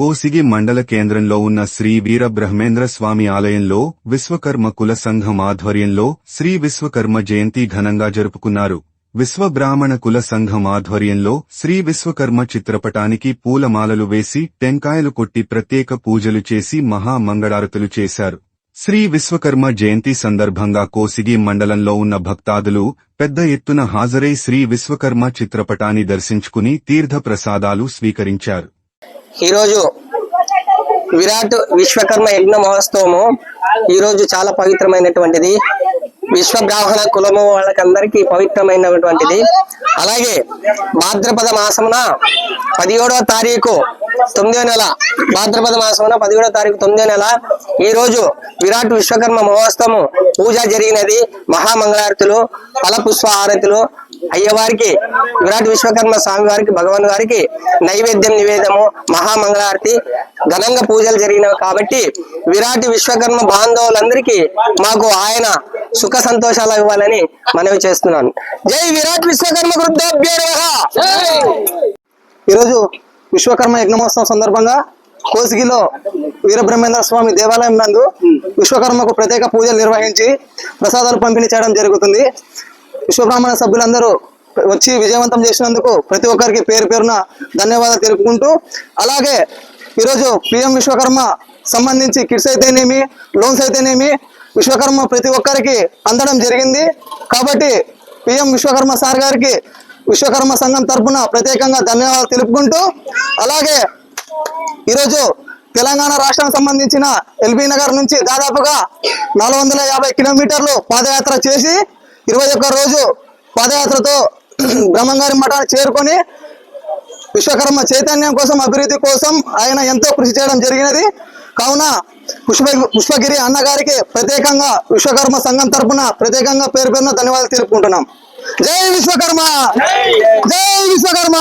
కోసిగి మండల కేంద్రంలో ఉన్న శ్రీ వీర బ్రహ్మేంద్ర స్వామి ఆలయంలో విశ్వకర్మ కుల సంఘం ఆధ్వర్యంలో శ్రీ విశ్వకర్మ జయంతి ఘనంగా జరుపుకున్నారు. విశ్వ బ్రాహ్మణ కుల సంఘం ఆధ్వర్యంలో శ్రీ విశ్వకర్మ చిత్రపటానికి పూలమాలలు వేసి టెంకాయలు కొట్టి ప్రత్యేక పూజలు చేసి మహా మంగళారతులు చేశారు. శ్రీ విశ్వకర్మ జయంతి సందర్భంగా కోసిగి మండలంలో ఉన్న భక్తాదులు పెద్ద ఎత్తున హాజరై శ్రీ విశ్వకర్మ చిత్రపటాన్ని దర్శించుకుని తీర్థ ప్రసాదాలు స్వీకరించారు. ఈరోజు విరాట్ విశ్వకర్మ యజ్ఞ మహోత్సవము ఈరోజు చాలా పవిత్రమైనటువంటిది. విశ్వ బ్రాహ్మణ కులము వాళ్ళకందరికీ పవిత్రమైనటువంటిది. అలాగే భాద్రపద మాసమున పదిహేడవ తారీఖు తొమ్మిదో నెల భాద్రపద మాసమున పదిహేడవ తారీఖు తొమ్మిదో నెల ఈ రోజు విరాట్ విశ్వకర్మ మహోత్సవము పూజ జరిగినది. మహామంగళారతులు ఫల పుష్ప హారతులు అయ్యవారికి విరాట్ విశ్వకర్మ స్వామి వారికి భగవాన్ గారికి నైవేద్యం నివేదము మహామంగళారతి ఘనంగా పూజలు జరిగినవి కాబట్టి విరాట్ విశ్వకర్మ బాంధవులందరికీ మాకు ఆయన సుఖ సంతోషాలు ఇవ్వాలని మనవి చేస్తున్నాను. జై విరాట్ విశ్వకర్మ ఈరోజు విశ్వకర్మ యజ్ఞమోత్సవం సందర్భంగా కోసిగిలో వీరబ్రహ్మేంద్ర స్వామి దేవాలయం నందు విశ్వకర్మకు ప్రత్యేక పూజలు నిర్వహించి ప్రసాదాలు పంపిణీ చేయడం జరుగుతుంది. విశ్వబ్రాహ్మణ సభ్యులందరూ వచ్చి విజయవంతం చేసినందుకు ప్రతి ఒక్కరికి పేరు పేరున ధన్యవాదాలు తెలుపుకుంటూ అలాగే ఈరోజు పిఎం విశ్వకర్మ సంబంధించి కిట్స్ అయితేనేమి లోన్స్ అయితేనేమి విశ్వకర్మ ప్రతి ఒక్కరికి అందడం జరిగింది. కాబట్టి పిఎం విశ్వకర్మ సార్ గారికి విశ్వకర్మ సంఘం తరఫున ప్రత్యేకంగా ధన్యవాదాలు తెలుపుకుంటూ అలాగే ఈరోజు తెలంగాణ రాష్ట్రానికి సంబంధించిన ఎల్బీ నగర్ నుంచి దాదాపుగా నాలుగు వందల యాభై కిలోమీటర్లు పాదయాత్ర చేసి ఇరవై ఒక్క రోజు పాదయాత్రతో బ్రహ్మంగారి మఠాన్ని చేరుకొని విశ్వకర్మ చైతన్యం కోసం అభివృద్ధి కోసం ఆయన ఎంతో కృషి చేయడం జరిగినది. కావున పుష్ప పుష్పగిరి అన్నగారికి ప్రత్యేకంగా విశ్వకర్మ సంఘం తరపున ప్రత్యేకంగా పేరు పేరున ధన్యవాదాలు తెలుపుకుంటున్నాం. జై విశ్వకర్మ! జై విశ్వకర్మ!